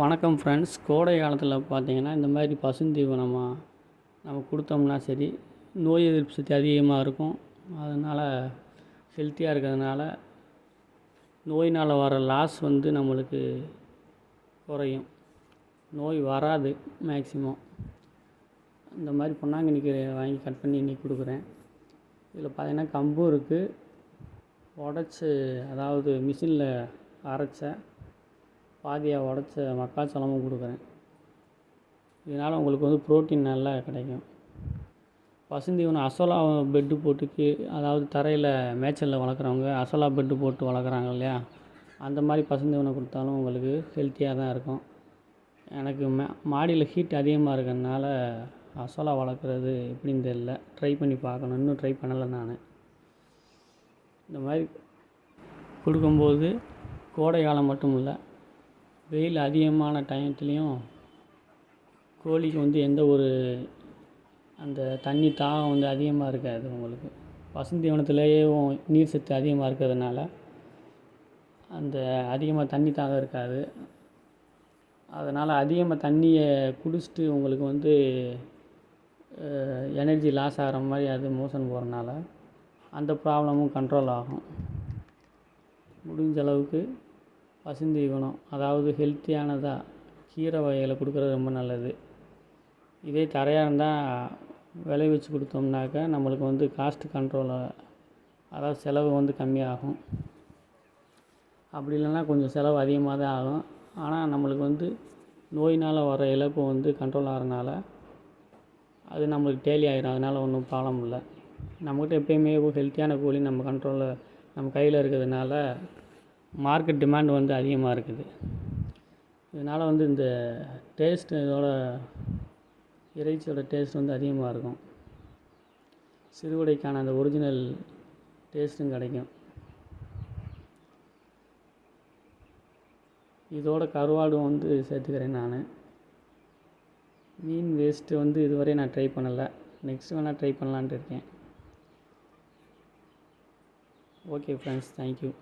வணக்கம் ஃப்ரெண்ட்ஸ் கோடை காலத்தில் பார்த்தீங்கன்னா இந்த மாதிரி பசுந்தீவனமாக நம்ம கொடுத்தோம்னா சரி நோய் எதிர்ப்பு சக்தி அதிகமாக இருக்கும். அதனால் ஹெல்த்தியாக இருக்கிறதுனால நோயினால் வர லாஸ் வந்து நம்மளுக்கு குறையும். நோய் வராது மேக்சிமம் இந்த மாதிரி பொன்னாங்கண்ணி கீரை வாங்கி கட் பண்ணி இன்றைக்கி கொடுக்குறேன். இதில் பார்த்தீங்கன்னா கம்பும் இருக்குது உடச்சி அதாவது மிஷினில் அரைச்ச பாதியாக உடச்ச மக்காச்சோளமும் கொடுக்குறேன். இதனால் உங்களுக்கு வந்து புரோட்டீன் நல்லா கிடைக்கும். பசுந்தீவனம் அசோலா பெட்டு போட்டுக்கு அதாவது தரையில் மேய்ச்சலில் வளர்க்குறவங்க அசோலா பெட்டு போட்டு வளர்க்குறாங்க இல்லையா? அந்த மாதிரி பசுந்தீவனம் கொடுத்தாலும் உங்களுக்கு ஹெல்த்தியாக தான் இருக்கும். எனக்கு மே மாடியில் ஹீட் அதிகமாக இருக்கிறதுனால அசோலா வளர்க்குறது எப்படின்னு தெரியல. ட்ரை பண்ணி பார்க்கணும். இன்னும் ட்ரை பண்ணலை நான். இந்த மாதிரி கொடுக்கும்போது கோடை காலம் மட்டும் இல்லை வெயில் அதிகமான டயத்துலேயும் கோழிக்கு வந்து எந்த ஒரு அந்த தண்ணி தாகம் வந்து அதிகமாக இருக்காது உங்களுக்கு. பசுந்தீவனத்துலேயே நீர் சத்து அதிகமாக இருக்கிறதுனால அந்த அதிகமாக தண்ணி தாகம் இருக்காது. அதனால் அதிகமாக தண்ணியை குடிச்சிட்டு உங்களுக்கு வந்து எனர்ஜி லாஸ் ஆகிற மாதிரி அது மோஷன் போகிறனால அந்த ப்ராப்ளமும் கண்ட்ரோல் ஆகும். முடிஞ்ச அளவுக்கு பசுந்தீவனம் அதாவது ஹெல்த்தியானதாக கீரை வகைகளை கொடுக்குறது ரொம்ப நல்லது. இதே தரையாக இருந்தால் விளைவிச்சு கொடுத்தோம்னாக்கா நம்மளுக்கு வந்து காஸ்ட்டு கண்ட்ரோல் அதாவது செலவு வந்து கம்மியாகும். அப்படி இல்லைன்னா கொஞ்சம் செலவு அதிகமாக தான் ஆகும். ஆனால் நம்மளுக்கு வந்து நோயினால் வர இழப்பு வந்து கண்ட்ரோல் ஆகிறனால அது நம்மளுக்கு டேலி ஆகிடும் அதனால் ஒன்றும் ப்ராப்ளம் இல்லை. நம்மக்கிட்ட எப்பயுமே ஹெல்த்தியான கோழி நம்ம கண்ட்ரோலில் நம்ம கையில் இருக்கிறதுனால மார்க்கெட் டிமாண்ட் வந்து அதிகமாக இருக்குது. இதனால் வந்து இந்த டேஸ்ட் இதோட இறைச்சியோட டேஸ்ட் வந்து அதிகமாக இருக்கும். சிறுவிடைக்கான அந்த ஒரிஜினல் டேஸ்ட்டும் கிடைக்கும். இதோட கருவாடும் வந்து சேர்த்துக்கிறேன் நான். மீன் வேஸ்ட்டு வந்து இதுவரை நான் ட்ரை பண்ணலை. நெக்ஸ்ட் வேணால் ட்ரை பண்ணலான்ட்டு இருக்கேன். Okay friends thank you